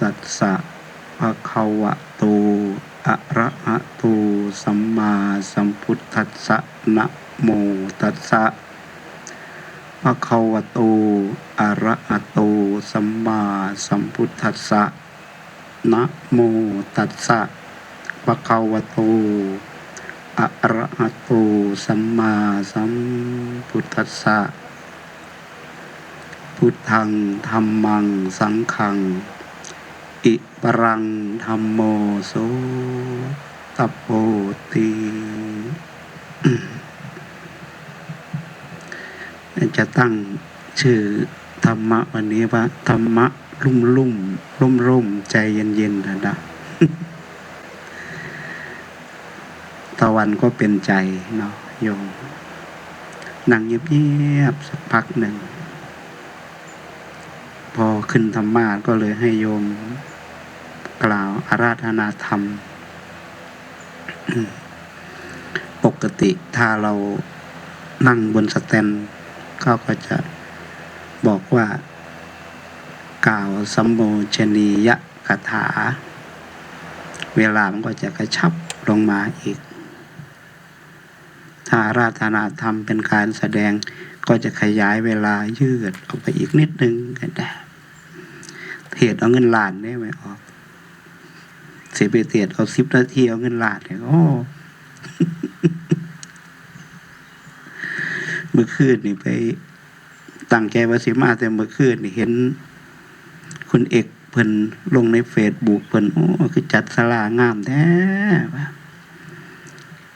ตัสสะภะคะวะโตอะระหะโตสัมมาสัมพุทธัสสะนะโมตัสสะภะคะวะโตอะระหะโตสัมมาสัมพุทธัสสะนะโมตัสสะภะคะวะโตอะระหะโตสัมมาสัมพุทธัสสะพุทธังธรรมังสังฆัง อิปรังธรรมโมโสตปโปติจะตั้งชื่อธรรมะวันนี้ว่า ธรรมะรุ่มรุ่มรุ่มรุ่มใจเย็นเย็นนะนะตะวันก็เป็นใจเนาะโยมนั่งเงียบๆสักพักหนึ่ง พอขึ้นธรรมาก็เลยให้โยม กล่าวอาราธนาธรรม ปกติถ้าเรานั่งบนสแตนเขาก็จะบอกว่า กล่าวสัมโมชนียะคาถา เวลามันก็จะกระชับลงมาอีก ถ้าอาราธนาธรรมเป็นการแสดงก็จะขยายเวลายืดออกไปอีกนิดนึงก็ได้เทศเอาเงินล้านได้ไหมออก เสียไปเทศเอาสิบนาทีเอาเงินล้านเนี่ยโอ้เมื่อคืนนี่ไปตั้งใจว่าสิมาแต่เมื่อคืนนี่เห็น คุณเอกเพิ่นลงในเฟซบุ๊กเพิ่นโอ้คือจัดสลางามแท้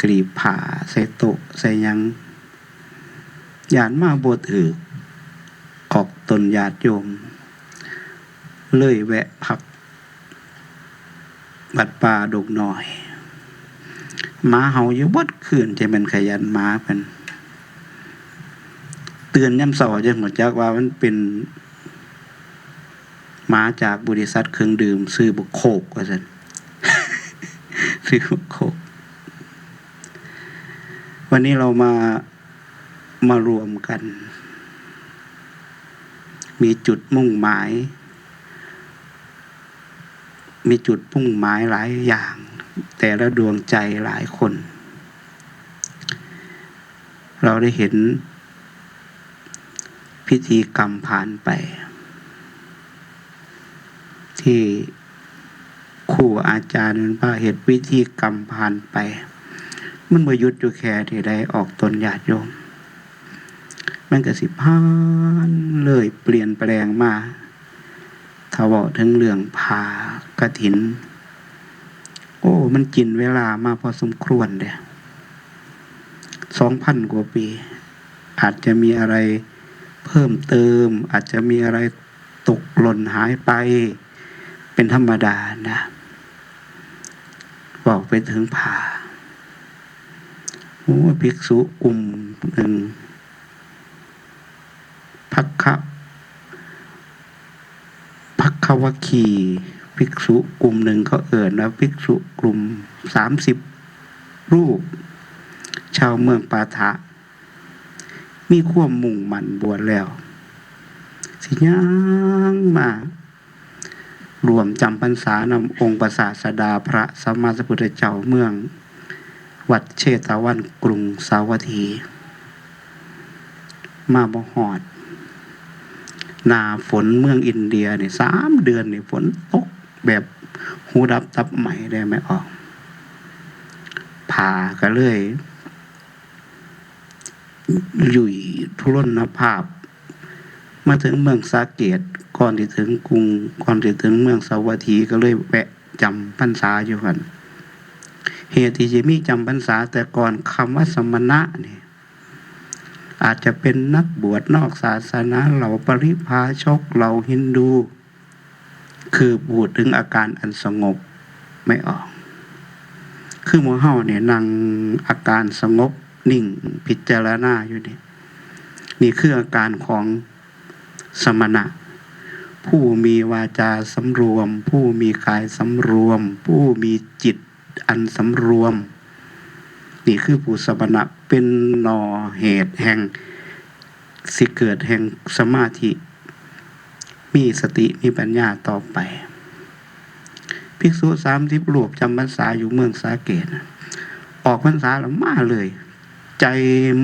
กรีบผ่าใส่โตะใส่ยังยานมาบถือออกตนญาติโยม เลยแวะพัก บัดป่าดกหน่อยหมาเห่าอยู่บดคืนจะเป็นขยันหมาเป็นเตือนย่ำเสาจะหัวจักว่ามันเป็นหมาจากบริษัทเครื่องดื่ม ซื้อบุกโคกว่าสันซื้อบุกโคก วันนี้เรามามารวมกัน มีจุดมุ่งหมาย มีจุดมุ่งหมายหลายอย่าง แต่ละดวงใจหลายคน เราได้เห็น พิธีกรรมผ่านไป ที่ครูอาจารย์มันว่าเหตุวิธีกรรมผ่านไป มันมายุดอยู่แค่ที่ได้ออกตนญาติโยมมันก็สิพานเลยเปลี่ยนแปลงมา ถ้าบอกถึงเรื่องผากระถิน โอ้ มันกินเวลามาพอสมควรเดียสองพันกว่าปี อาจจะมีอะไรเพิ่มเติม อาจจะมีอะไรตกหล่นหายไป เป็นธรรมดานะบอกไปถึงผาโอ้ภิกษุกลุ่มหนึ่งพักคะ พักควคีภิกษุกลุ่มหนึ่งเขาเอ่ยนะภิกษุกลุ่มสามสิบรูป ชาวเมืองปาทะ มีความมุ่งมั่นบวชแล้ว สิย่างมารวมจำพรรษานำองค์ประสาสดาพระสัมมาสัมพุทธเจ้าเมือง วัดเชตวันกรุงสาวัตถี มาบ่หอด หนาฝนเมืองอินเดียเนี่ยสามเดือนเนี่ยฝนตกแบบหูดับตับใหม่ได้ไหมออกผ่าก็เลยหยุ่ยทุรนภาพ มาถึงเมืองสาเกตก่อนที่ถึงกรุงก่อนที่ถึงเมืองสาวัตถีก็เลยแวะจำพรรษาอยู่กันเหตุที่จะมีจำพรรษาแต่ก่อนคำว่าสมณะเนี่ย อาจจะเป็นนักบวชนอกศาสนาเหล่าปริพาชกเหล่าฮินดู คือพูดถึงอาการอันสงบไม่ออก คือหมอเฮาเนี่ยนั่งอาการสงบนิ่งพิจารณาอยู่นี่นี่คืออาการของสมณะ ผู้มีวาจาสำรวม ผู้มีกายสำรวม ผู้มีจิตอันสำรวม นี่คือผู้สมณะเป็นนอเหตุแห่ง สิเกิดแห่งสมาธิ มีสติมีปัญญาต่อไป ภิกษุสามสิบรูปจำพรรษาอยู่เมืองสาเกต ออกพรรษาแล้วมาเลย ใจ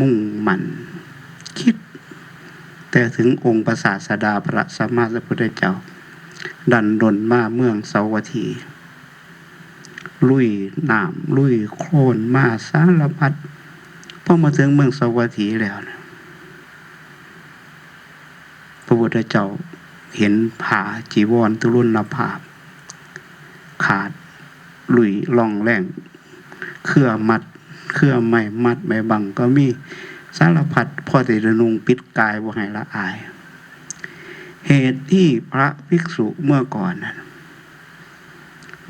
มุ่งมั่นคิด แต่ถึงองค์ประสาสดาพระสัมมาสัมพุทธเจ้า ดันดนมาเมืองเสาวัตถี ลุยน้ำลุยโคลนมาสารพัดพอมาถึงเมืองสวัตถีแล้วนะพระพุทธเจ้าเห็นผาจีวรตุลุนภาพ ขาดลุยล่องแรงเครือมัด เครือไม่มัดไม่บังก็มีสารพัดพ่อติดนุงปิดกายบ่ให้ละอาย เหตุที่พระภิกษุเมื่อก่อนนั้น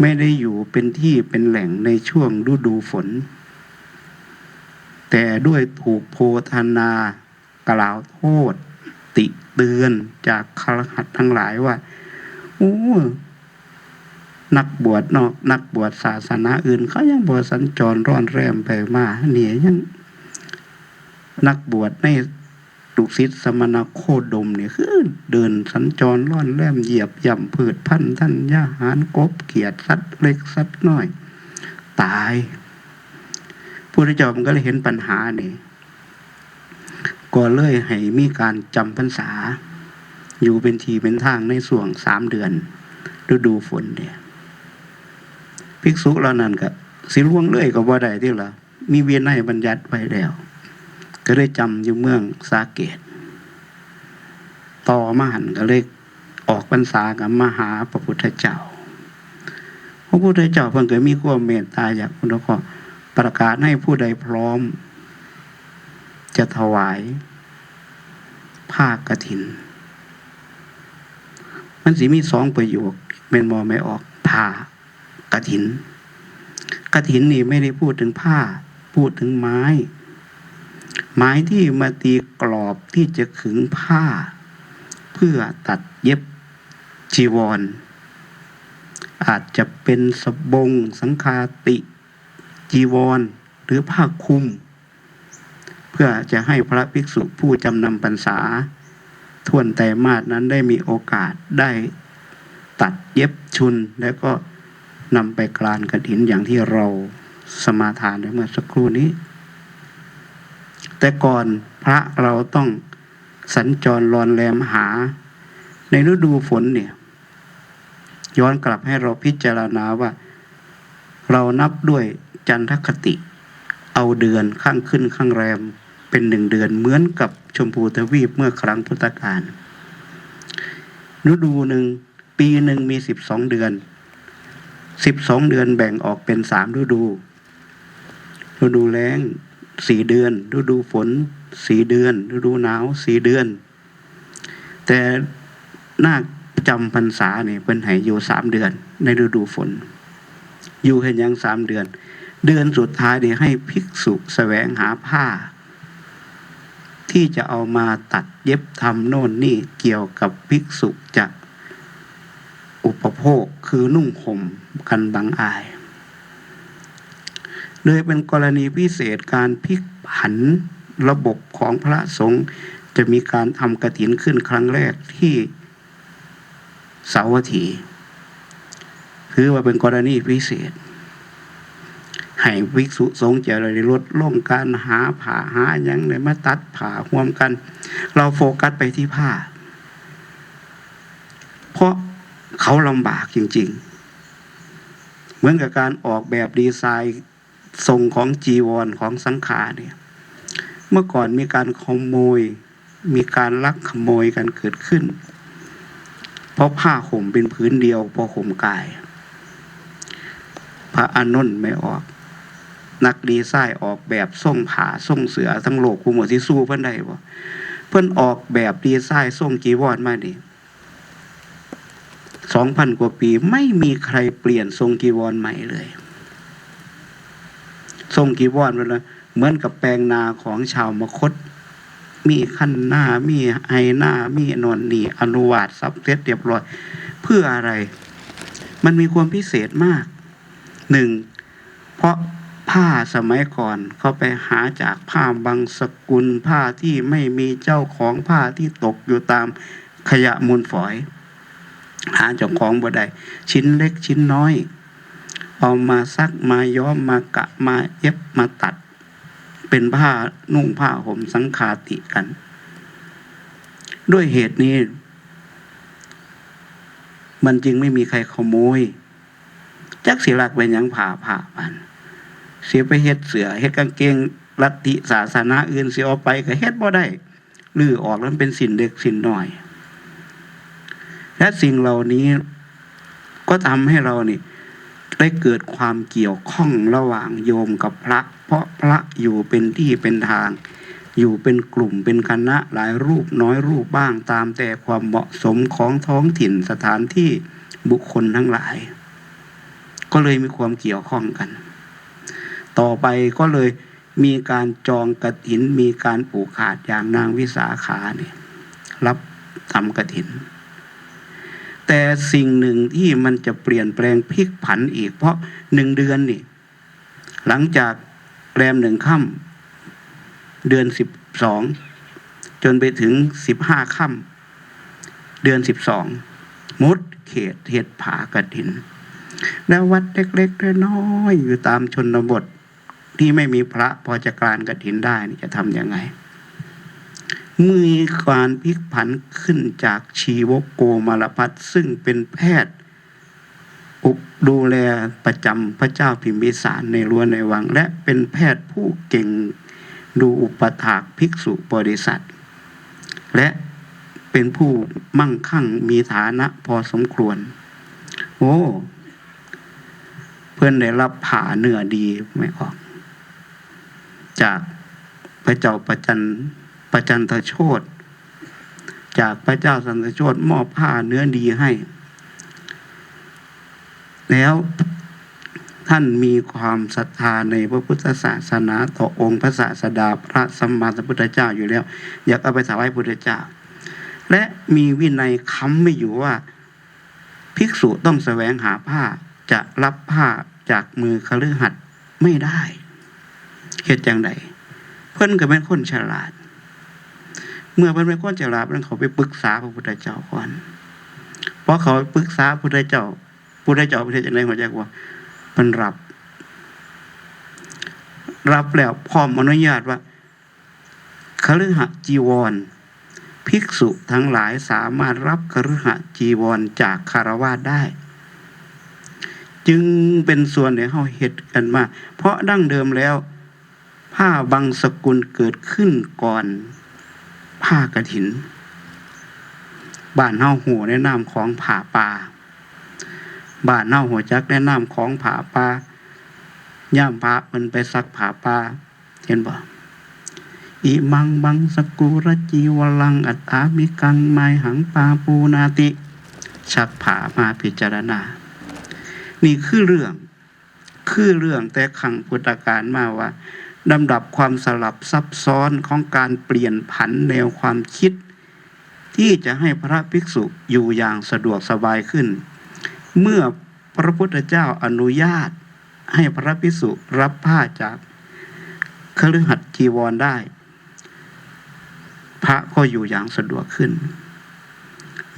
ไม่ได้อยู่เป็นที่เป็นแหล่งในช่วงฤดูฝน แต่ด้วยถูกโพธนากล่าวโทษ ติเตือนจากคารหัสทั้งหลายว่าโอ้นักบวชนอกนักบวชศาสนาอื่นเขายังบวชสัญจรร่อนแรมไปมาเนี่ยยังนักบวชใน ดุสิตสมณโคดมเนี่ยคือเดินสัญจรร่อนแรมเหยียบย่ำพืชพันธุ์ท่านยาหารกบเขียดสัตว์เล็กสัตว์น้อย ตายพระเจ้ามันก็เลยเห็นปัญหานี่ก็เลยให้มีการจำพรรษา อยู่เป็นทีเป็นทางในส่วงสามเดือนฤดูฝนเนี่ยภิกษุเหล่านั้นก็สิล่วงเลยก็บ่ได้ที่ละมีเวียนในบัญญัติไว้แล้ว ก็เลยจำอยู่เมืองสาเกต ต่อมาหันก็เลยออกพรรษากับมหาพระพุทธเจ้า พระพุทธเจ้าเพิ่งเกิดมีความเมตตาอยากคุณก็ประกาศให้ผู้ใดพร้อม จะถวายผ้ากฐิน มันสิมีสองประโยคเป็นมอไม่ออกผ้ากฐินกฐินนี่ไม่ได้พูดถึงผ้า พูดถึงไม้ ไม้ที่มาตีกรอบที่จะขึงผ้า เพื่อตัดเย็บจีวร อาจจะเป็นสบง สังคาติ จีวร หรือผ้าคลุม เพื่อจะให้พระภิกษุผู้จำนำพรรษาทวนแต่มาสนั้นได้มีโอกาสได้ตัดเย็บชุนแล้วก็นำไปกลานกระถินอย่างที่เราสมาทานได้เมื่อสักครู่นี้ แต่ก่อนพระเราต้องสัญจรรอนแรมหา ในฤดูฝนเนี่ย ย้อนกลับให้เราพิจารณาว่า เรานับด้วยจันทคติ เอาเดือนข้างขึ้นข้างแรม เป็นหนึ่งเดือนเหมือนกับชมพูทวีปเมื่อครั้งพุทธกาลฤดูหนึ่งปีหนึ่งมีสิบสองเดือนสิบสองเดือนแบ่งออกเป็นสามฤดู ฤดูแล้ง สี่เดือน ฤดูฝนสี่เดือน ฤดูหนาวสี่เดือน แต่นาคจำพรรษาเนี่ยเป็นให้อยู่สามเดือน ในฤดูฝน อยู่แค่ยังสามเดือน เดือนสุดท้ายเนี่ยให้ภิกษุแสวงหาผ้า ที่จะเอามาตัดเย็บทำโน่นนี่เกี่ยวกับภิกษุจะอุปโภคคือนุ่งห่มกันบางอาย โดยเป็นกรณีพิเศษการพลิกผันระบบของพระสงฆ์จะมีการทำกระถินขึ้นครั้งแรกที่สาวัตถีคือว่าเป็นกรณีพิเศษ ให้วิกษุสงฆ์จะได้ลดลงการหาผ่าหาอย่างไรมาตัดผ่าห่วมกัน เราโฟกัสไปที่ผ้า เพราะเขาลำบากจริง ๆ เหมือนกับการออกแบบดีไซน์ ทรงของจีวรของสังขารเนี่ย เมื่อก่อนมีการขโมย มีการลักขโมยกันเกิดขึ้น เพราะผ้าห่มเป็นพื้นเดียวพอห่มกาย พระอานนท์ไม่ออก นักดีไซน์ออกแบบส่งผ่าส่งเสือทั้งโลกคูหมดที่สู้เพื่อนได้บ่เพื่อนออกแบบดีไซน์ส่งจีวรมานี่สองพันกว่าปีไม่มีใครเปลี่ยนทรงกีวรใหม่เลย ทรงกีวรมันเลยเหมือนกับแปลงนาของชาวมคต มีขั้นหน้ามีไอหน้ามีนอนนี่อนุวาตซับเซตเรียบร้อย เพื่ออะไร มันมีความพิเศษมากหนึ่งเพราะผ้าสมัยก่อนเขาไปหาจากผ้าบางสกุลผ้าที่ไม่มีเจ้าของผ้าที่ตกอยู่ตามขยะมูลฝอย หาเจ้าของบ่ได้ชิ้นเล็กชิ้นน้อย เอามาซักมาย้อมมากะมาเย็บมาตัด เป็นผ้านุ่งผ้าห่มสังคาติกัน ด้วยเหตุนี้ มันจึงไม่มีใครขโมย จักศิลักเป็นยังผ่าผ่าพัน เสียไปเฮ็ดเสือเฮ็ดกางเกงลัทธิศาสนาอื่นเสียออกไปก็เฮ็ดบ่ได้ลือออกแล้วเป็นสินเด็กสินหน้อย และสิ่งเหล่านี้ก็ทำให้เรานี่ ได้เกิดความเกี่ยวข้องระหว่างโยมกับพระ เพราะพระอยู่เป็นที่เป็นทาง อยู่เป็นกลุ่มเป็นคณะหลายรูปน้อยรูปบ้างตามแต่ความเหมาะสมของท้องถิ่นสถานที่บุคคลทั้งหลาย ก็เลยมีความเกี่ยวข้องกัน ต่อไปก็เลยมีการจองกระถินมีการปลูกขาดอย่างนางวิสาขาเนี่ยรับทำกระถิน แต่สิ่งหนึ่งที่มันจะเปลี่ยนแปลงพลิกผันอีก เพราะหนึ่งเดือนนี่ หลังจากแรมหนึ่งค่ำเดือนสิบสองจนไปถึงสิบห้าค่ำเดือนสิบสองมดเขตเห็ดผากระถิน แล้ววัดเล็กๆน้อยๆอยู่ตามชนบทที่ไม่มีพระพอจะกรานกระถินได้นี่จะทำยังไง มีการพลิกผันขึ้นจากชีวโกมารพัฒซึ่งเป็นแพทย์อุปดูแลประจำพระเจ้าพิมพิสารในรั้วในวัง และเป็นแพทย์ผู้เก่งดูอุปถากภิกษุบริษัท และเป็นผู้มั่งคั่งมีฐานะพอสมควร โอ้ เพื่อนได้รับผ่าเนื้อดีไม่ออก จากพระเจ้าประจัน ประจันทโชตจากพระเจ้าสันตโชตมอบผ้าเนื้อดีให้ แล้วท่านมีความศรัทธาในพระพุทธศาสนาต่อองค์พระศาสดาพระสัมมาสัมพุทธเจ้าอยู่แล้ว อยากเอาไปถวายพระพุทธเจ้า และมีวินัยค้ำไม่อยู่ว่า ภิกษุต้องแสวงหาผ้าจะรับผ้าจากมือคฤหัสถ์ไม่ได้เหตุจังใดเพิ่นก็เป็นคนฉลาด เมื่อเพิ่นเป็นคนฉลาดเพิ่นเขาไปปรึกษาพระพุทธเจ้าก่อน เพราะเขาปรึกษาพระพุทธเจ้าพระพุทธเจ้าประเทศจังไดหัวใจว่าเพิ่นรับ รับแล้วพร้อมอนุญาตว่าคฤหจีวร ภิกษุทั้งหลายสามารถรับคฤหจีวรจากคารวะได้ จึงเป็นส่วนในเฮาเฮ็ดกันมา เพราะดั้งเดิมแล้ว ผ้าบางสกุลเกิดขึ้นก่อน ผ้ากระถิน บ้านเฮาหูในะนามของผาป่าบ้านเฮาหัวจักในะนามของผาป่าย่ามพระมันไปซักผาป่าเห็นบ่อิมังบังสกุรจีวลัง อัตตามิกังไมหังปาปูนาติ ชักผามาพิจารณา นี่คือเรื่อง คือเรื่องแต่ขังพุทธการมาว่า ลำดับความสลับซับซ้อนของการเปลี่ยนผันแนวความคิด ที่จะให้พระภิกษุอยู่อย่างสะดวกสบายขึ้น เมื่อพระพุทธเจ้าอนุญาตให้พระภิกษุรับผ้าจากคฤหัสถ์จีวรได้ พระก็อยู่อย่างสะดวกขึ้น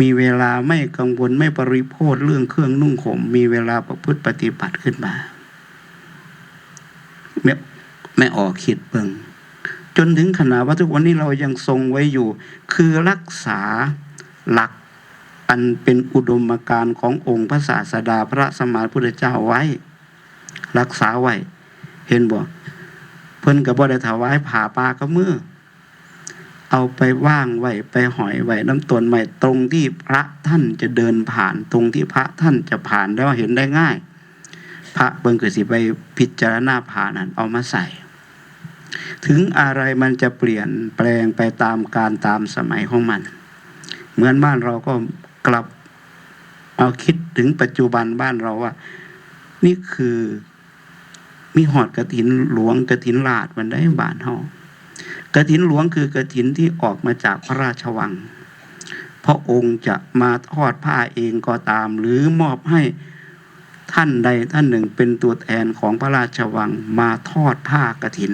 มีเวลาไม่กังวลไม่ปริโภทเรื่องเครื่องนุ่งห่มมีเวลาประพฤติปฏิบัติขึ้นมา ไม่ออกคิดเบิงจนถึงขนาดว่าทุกวันนี้เรายังทรงไว้อยู่ คือรักษาหลักอันเป็นอุดมการณ์ขององค์พระศาสดาพระสมมาพุทธเจ้าไว้ รักษาไว้ เห็นบ่เพิ่นกับบ่ได้ถวายผ่าปลากระมือเอาไปว่างไว้ไปหอยไว้น้ำตนใหม่ตรงที่พระท่านจะเดินผ่านตรงที่พระท่านจะผ่านได้ว่าเห็นได้ง่าย พระเบิ่งเกิดสิไปพิจารณาผ่านั้นเอามาใส่ ถึงอะไรมันจะเปลี่ยนแปลงไปตามการตามสมัยของมัน เหมือนบ้านเราก็กลับเอาคิดถึงปัจจุบันบ้านเราว่า นี่คือมีหอดกระถินหลวงกระถินลาดมันได้บานเฮากระถินหลวงคือกระถินที่ออกมาจากพระราชวัง พระองค์จะมาทอดผ้าเองก็ตาม หรือมอบให้ท่านใดท่านหนึ่งเป็นตัวแทนของพระราชวังมาทอดผ้ากระถิน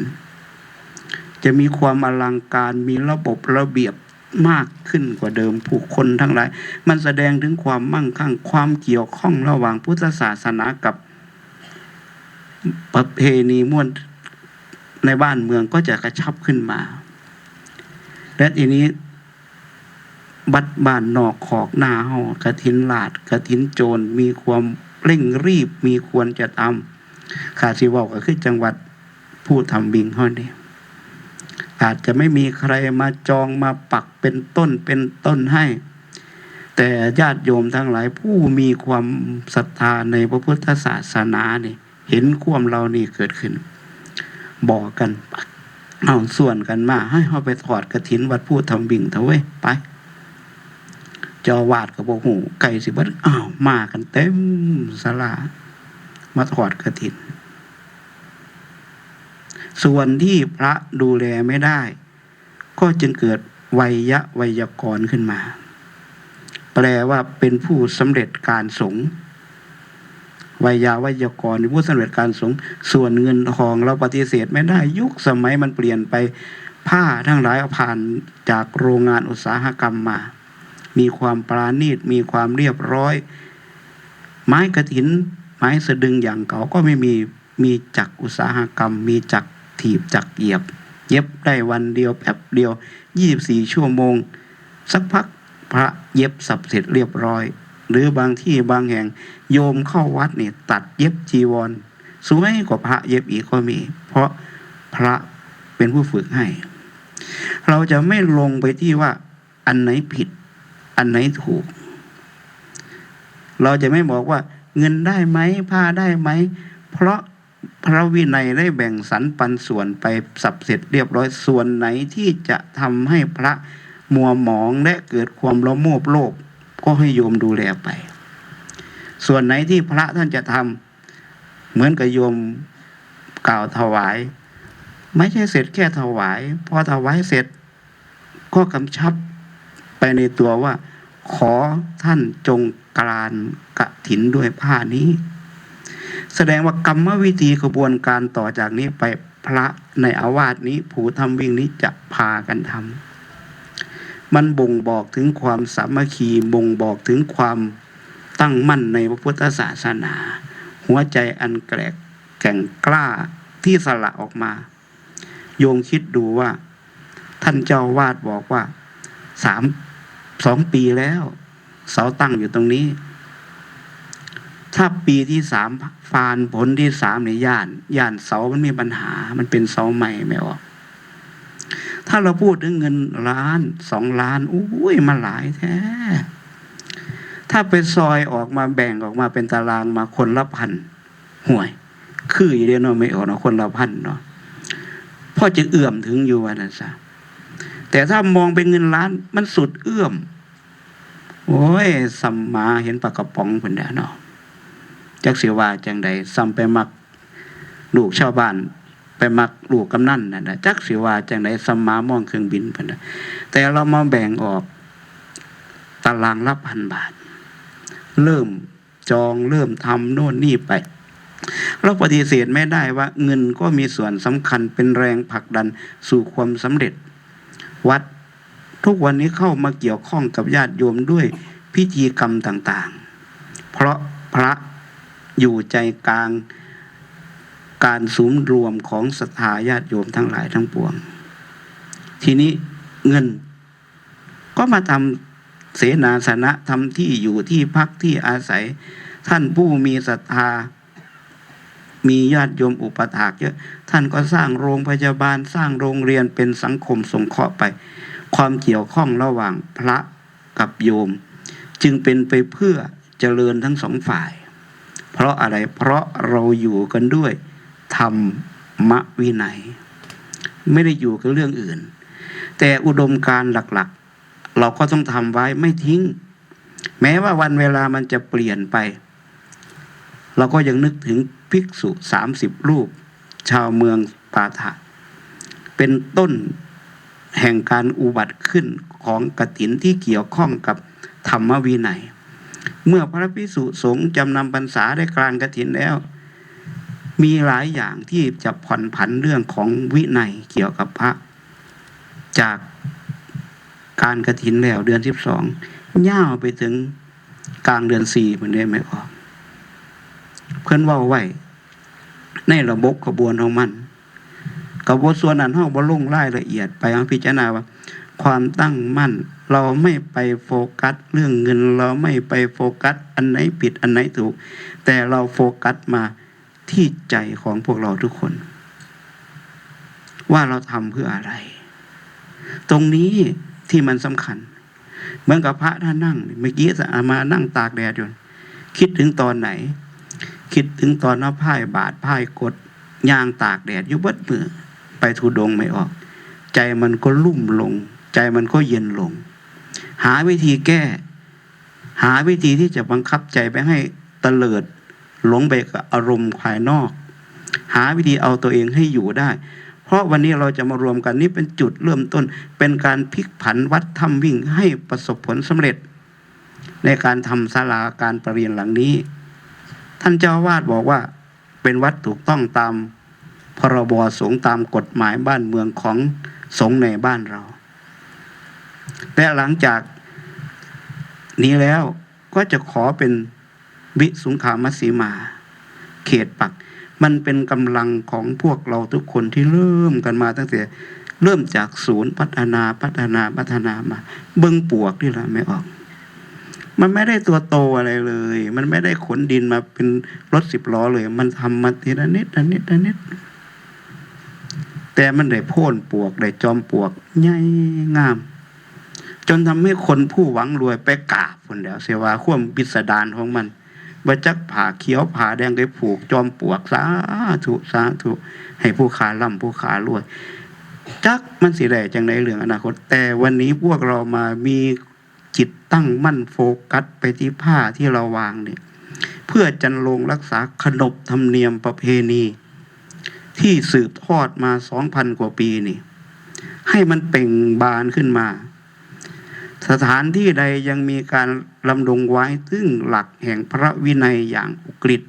จะมีความอลังการมีระบบระเบียบมากขึ้นกว่าเดิมผู้คนทั้งหลาย มันแสดงถึงความมั่งคั่งความเกี่ยวข้องระหว่างพุทธศาสนากับประเพณีม่วนในบ้านเมืองก็จะกระชับขึ้นมา และทีนี้บัดบ้านนอกขอกหน้าเฮากระถินลาดกระถินโจรมีความเร่งรีบมีควรจะทำขาสิว่าก็คือจังหวัดผู้ทำบิงเฮาเนี่ อาจจะไม่มีใครมาจองมาปักเป็นต้นเป็นต้นให้ แต่ญาติโยมทั้งหลายผู้มีความศรัทธาในพระพุทธศาสนาเนี่ยเห็นความเรานี่เกิดขึ้น บอกกันเอาส่วนกันมา ให้เขาไปถอดกระถินวัดผู้ทำบิงเถอะเว้ยไปจอวาดกับโบหูไก่สิบัดอ้าวมากันเต็มสลามาถอดกระถิน ส่วนที่พระดูแลไม่ได้ ก็จึงเกิดไวยะไวยากรณ์ขึ้นมา แปลว่าเป็นผู้สำเร็จการสงฆ์ไวยาไวยากรณ์ผู้สำเร็จการสงฆ์ส่วนเงินทองเราปฏิเสธไม่ได้ยุคสมัยมันเปลี่ยนไปผ้าทั้งหลายผ่านจากโรงงานอุตสาหกรรมมา มีความปราณีตมีความเรียบร้อย ไม้กระถิน ไม้สะดึงอย่างเก่าก็ไม่มีมีจักรอุตสาหกรรม มีจักร ถีบจักเหยียบ เย็บได้วันเดียวแป๊บเดียวยี่บสี่ชั่วโมง สักพักพระเย็บสับเสร็จเรียบร้อย หรือบางที่บางแห่งโยมเข้าวัดเนี่ยตัดเย็บจีวร สวยกว่าพระเย็บอีกก็มี เพราะพระเป็นผู้ฝึกให้ เราจะไม่ลงไปที่ว่าอันไหนผิด อันไหนถูก เราจะไม่บอกว่าเงินได้ไหมผ้าได้ไหม เพราะ พระวินัยได้แบ่งสรรปันส่วนไปสับเสร็จเรียบร้อยส่วนไหนที่จะทำให้พระมัวหมองและเกิดความละโมบโลภก็ให้โยมดูแลไป ส่วนไหนที่พระท่านจะทำเหมือนกับโยมกล่าวถวาย ไม่ใช่เสร็จแค่ถวาย พอถวายเสร็จ ก็กำชับไปในตัวว่า ขอท่านจงกรานกระถินด้วยผ้านี้ แสดงว่ากรรมวิธีกระบวนการต่อจากนี้ไปพระในอาวาสนี้ผู้ทำวิ่งนี้จะพากันทำมันบ่งบอกถึงความสามัคคีบ่งบอกถึงความตั้งมั่นในพระพุทธศาสนา หัวใจอันแกรกแก่งกล้าที่สละออกมา โยงคิดดูว่า ท่านเจ้าวาดบอกว่าสามสองปีแล้ว เสาตั้งอยู่ตรงนี้ ถ้าปีที่สามฟานผลที่สามในย่าน ย่านเสามันมีปัญหา มันเป็นเสาใหม่ไม่ออก ถ้าเราพูดถึงเงินล้านสองล้านอุ้ยมาหลายแท้ ถ้าไปซอยออกมาแบ่งออกมาเป็นตารางมาคนละพันห่วย คืออยู่เดียวเนาะไม่ออกเนาะคนละพันเนาะพ่อจะเอื่อมถึงอยู่วันนั้นซะแต่ถ้ามองเป็นเงินล้านมันสุดเอื้อม โอ้ยสัมมาเห็นปากกระป๋องเพิ่นแด้เนาะ จักเสียว่าจังใดซ้ำไปมักลูกชาวบ้าน ไปมักลูกกำนันนั่นนะจักเสียว่าจังใดสัมมามองเครื่องบินพิ่นนะแต่เรามาแบ่งออกตารางละพันบาท เริ่มจองเริ่มทำโน่นนี่ไป เราปฏิเสธไม่ได้ว่าเงินก็มีส่วนสำคัญเป็นแรงผลักดันสู่ความสำเร็จ วัดทุกวันนี้เข้ามาเกี่ยวข้องกับญาติโยมด้วยพิธีกรรมต่างๆ เพราะพระ อยู่ใจกลาง การสูมรวมของศรัทธาญาติโยมทั้งหลายทั้งปวง ทีนี้เงิน ก็มาทำเสนาสนะทำที่อยู่ที่พักที่อาศัย ท่านผู้มีศรัทธา มีญาติโยมอุปถากเยอะท่านก็สร้างโรงพยาบาลสร้างโรงเรียนเป็นสังคมสงเคราะห์ไป ความเกี่ยวข้องระหว่างพระกับโยม จึงเป็นไปเพื่อเจริญทั้งสองฝ่าย เพราะอะไรเพราะเราอยู่กันด้วยธรรมวินัย ไม่ได้อยู่กับเรื่องอื่น แต่อุดมการณ์หลักๆ เราก็ต้องทำไว้ไม่ทิ้ง แม้ว่าวันเวลามันจะเปลี่ยนไป เราก็ยังนึกถึงภิกษุสามสิบรูป ชาวเมืองปาฐะเป็นต้นแห่งการอุบัติขึ้นของกตินที่เกี่ยวข้องกับธรรมวินัย เมื่อพระพิสุสงฆ์จำนำพรรษาได้กลางกตินแล้ว มีหลายอย่างที่จะผ่อนผันเรื่องของวินัยเกี่ยวกับพระ จากการกระถินแล้วเดือนสิบสองย่าวไปถึงกลางเดือนสี่เหมือนได้ไหมออก เพื่อนว่าไว้ ในระบบขบวนของมันกระบวนส่วนนั้นห้องบ่ลงรายละเอียดไปเอาพิจารณาว่า ความตั้งมั่น เราไม่ไปโฟกัสเรื่องเงิน เราไม่ไปโฟกัสอันไหนผิดอันไหนถูก แต่เราโฟกัสมาที่ใจของพวกเราทุกคน ว่าเราทำเพื่ออะไร ตรงนี้ที่มันสำคัญ เหมือนกับพระท่านนั่งเมื่อกี้จะมานั่งตากแดดอยู่คิดถึงตอนไหน คิดถึงตอนว่าพ่ายบาดพ่ายกดยางตากแดดยู่เบัดมือไปทุดงไม่ออก ใจมันก็ลุ่มลง ใจมันก็เย็นลง หาวิธีแก้ หาวิธีที่จะบังคับใจไปให้ตะเลิดหลงไปกับอารมณ์ภายนอก หาวิธีเอาตัวเองให้อยู่ได้ เพราะวันนี้เราจะมารวมกันนี่เป็นจุดเริ่มต้น เป็นการพลิกผันวัดถ้ำวิ่งให้ประสบผลสำเร็จ ในการทำศาลาการประเรียนหลังนี้ ท่านเจ้าวาดบอกว่าเป็นวัดถูกต้องตามพรบสงฆ์ตามกฎหมายบ้านเมืองของสงในบ้านเรา แต่หลังจากนี้แล้วก็จะขอเป็นวิสุงขามัสีมา เขตปัก มันเป็นกำลังของพวกเราทุกคนที่เริ่มกันมาตั้งแต่เริ่มจากศูนย์พัฒนาพัฒนาพัฒนามา เบิ้งปวกนี่แหละไม่ออก มันไม่ได้ตัวโตอะไรเลย มันไม่ได้ขนดินมาเป็นรถสิบล้อเลย มันทำมาทีละนิดละนิดละนิดแต่มันได้โพ่นปวกได้จอมปวกใหญ่งาม จนทำให้คนผู้หวังรวยไปกราบคนเดียวเสว่าข่วมพิสดารของมันบจักผ่าเขียวผ่าแดงได้ผูกจอมปวกสาธุสาธุให้ผู้ขาล่ำผู้ขารวย จักมันสิได้จังในเรื่องอนาคต แต่วันนี้พวกเรามามีจิตตั้งมั่นโฟกัสไปที่ผ้าที่เราวางเนี่ยเพื่อจันลงรักษาขนบธรรมเนียมประเพณี ที่สืบทอดมาสองพันกว่าปีนี่ ให้มันเป่งบานขึ้นมา สถานที่ใดยังมีการลำดงไว้ซึ่งหลักแห่งพระวินัยอย่างอุกฤษ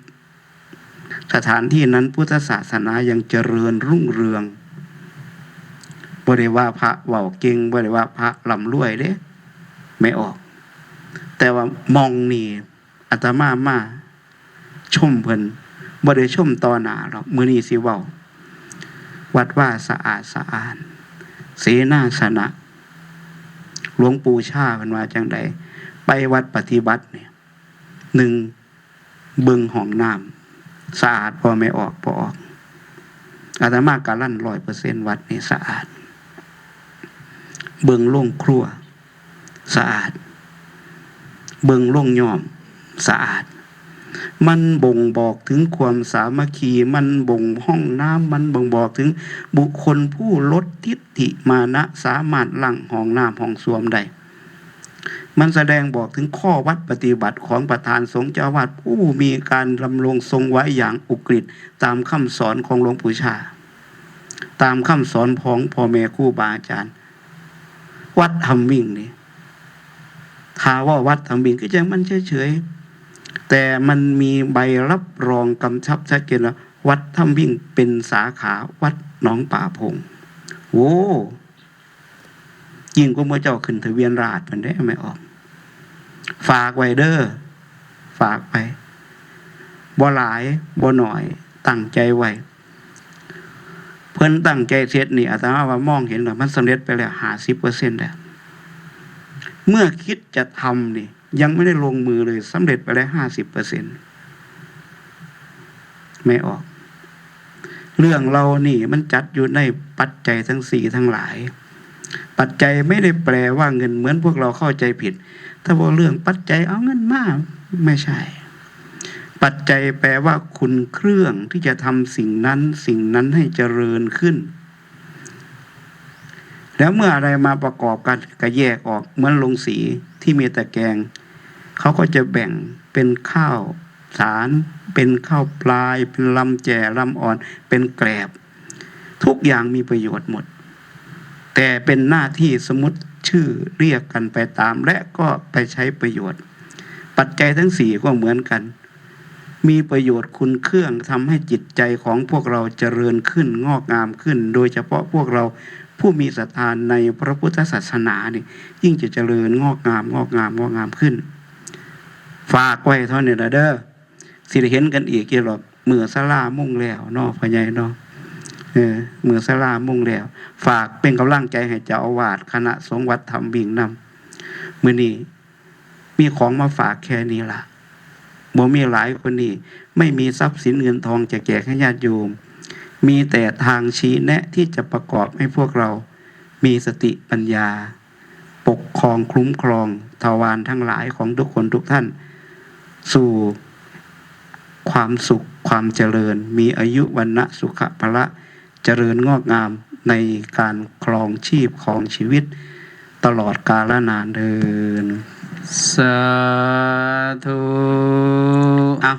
สถานที่นั้นพุทธศาสนายังเจริญรุ่งเรืองบริว่าพระเว่าเก่งบริว่าพระลำรวยเด้ไม่ออก แต่ว่ามองนี่อาตมามาชมเพิ่นบ่ได้ชมต่อหนาหรอกมือนี้สิเว้า วัดว่าสะอาดสะอาดเสนาสนะ หลวงปู่ชาเป็นว่าจังใดไปวัดปฏิบัติเนี่ยหนึ่งเบิงห้องน้ำสะอาดพอไม่ออกพอออกอาตมาการลั่นร้อยเปอร์เซ็นวัดนี่สะอาด เบิงล่งครัว สะอาด เบิงล่งย่อม สะอาด มันบ่งบอกถึงความสามัคคี มันบ่งห้องน้ำมันบ่งบอกถึงบุคคลผู้ลดทิฏฐิมานะสามารถลั่งห้องน้ำห้องสวมได้ มันแสดงบอกถึงข้อวัดปฏิบัติของประธานสงฆ์เจ้าวาดผู้มีการดำรงทรงไว้อย่างอุกฤษตามคำสอนของหลวงปู่ชา ตามคำสอนของพ่อแม่ครูบาอาจารย์ วัดทำวิ่งนี่ถ้าว่าวัดทำวิ่งก็ยังมันเฉยๆ แต่มันมีใบรับรองกำชับชัดเจนว่าวัดถ้ำวิ่งเป็นสาขาวัดหนองป่าพงโอ้ยิ่งกว่าเมื่อเจ้าขึ้นทะเบียนราษฎร์มันได้ไม่ออก ฝากไวเด้อฝากไปบ่หลายบ่หน่อยตั้งใจไว้เพิ่นตั้งใจเสร็จนี่อาตมาว่ามองเห็นแล้วมันสำเร็จไปแล้วห้าสิบเปอร์เซ็นต์แล้วเมื่อคิดจะทำนี่ ยังไม่ได้ลงมือเลยสำเร็จไปแล้วห้าสิบเปอร์เซ็นไม่ออก เรื่องเรานี่มันจัดอยู่ในปัจจัยทั้งสี่ทั้งหลาย ปัจจัยไม่ได้แปลว่าเงินเหมือนพวกเราเข้าใจผิด ถ้าบอกเรื่องปัจจัยเอาเงินมากไม่ใช่ ปัจจัยแปลว่าคุณเครื่องที่จะทำสิ่งนั้นสิ่งนั้นให้เจริญขึ้นแล้วเมื่ออะไรมาประกอบกันก็แยกออกเหมือนลงสีที่มีตะแกรง เขาก็จะแบ่งเป็นข้าวสาร เป็นข้าวปลาย เป็นลำแจ่ลำอ่อน เป็นแกลบ ทุกอย่างมีประโยชน์หมด แต่เป็นหน้าที่สมมติชื่อเรียกกันไปตาม และก็ไปใช้ประโยชน์ ปัจจัยทั้งสี่ก็เหมือนกัน มีประโยชน์คุณเครื่องทำให้จิตใจของพวกเราเจริญขึ้นงอกงามขึ้น โดยเฉพาะพวกเราผู้มีศรัทธานในพระพุทธศาสนานี่ยิ่งจะเจริญงอกงามงอกงามงอกงามขึ้น ฝากไว้เท่านี้ละเด้อสิเห็นกันอีกกี่รอกมือสลามุ่งแล้วนาะพ่อใหญ่เนาะเออมือสลามุ่งแล้ว ฝากเป็นกำลังใจให้เจ้าอาวาสคณะสงฆ์วัดธรรมบิ่งนำมื้อนี้มีของมาฝากแค่นี้ล่ะบ่มีหลายคนนี้ไม่มีทรัพย์สินเงินทองจะแจกให้ญาติโยม มีแต่ทางชี้แนะที่จะประกอบให้พวกเรา มีสติปัญญา ปกครองคุ้มครองทวารทั้งหลายของทุกคนทุกท่าน สู่ความสุขความเจริญ มีอายุวันนะสุขภละเจริญงอกงามในการครองชีพของชีวิต ตลอดกาลนานเดิน สาธุอะ